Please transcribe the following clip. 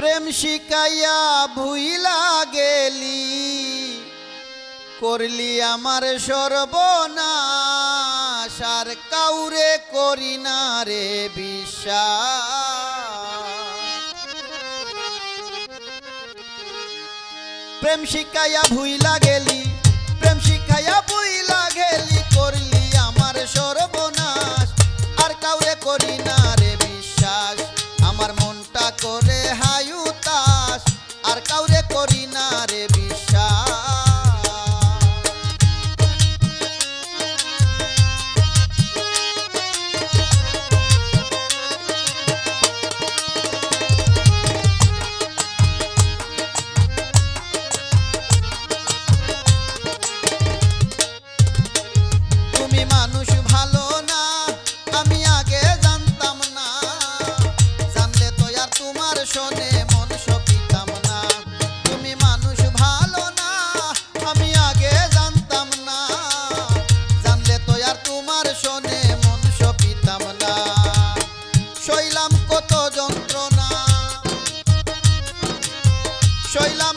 প্রেম শিকাইয়া ভুইলা গেলি, করলি আমার সর্বনাশ, আর কাউরে করি না রে বিশ্বাস। প্রেম শিখাইয়া ভুইলা গেলি, প্রেম শিখাইয়া ভুইলা গেলি, করলি আমার সর্বনাশ, আর কাউরে করি Şöyle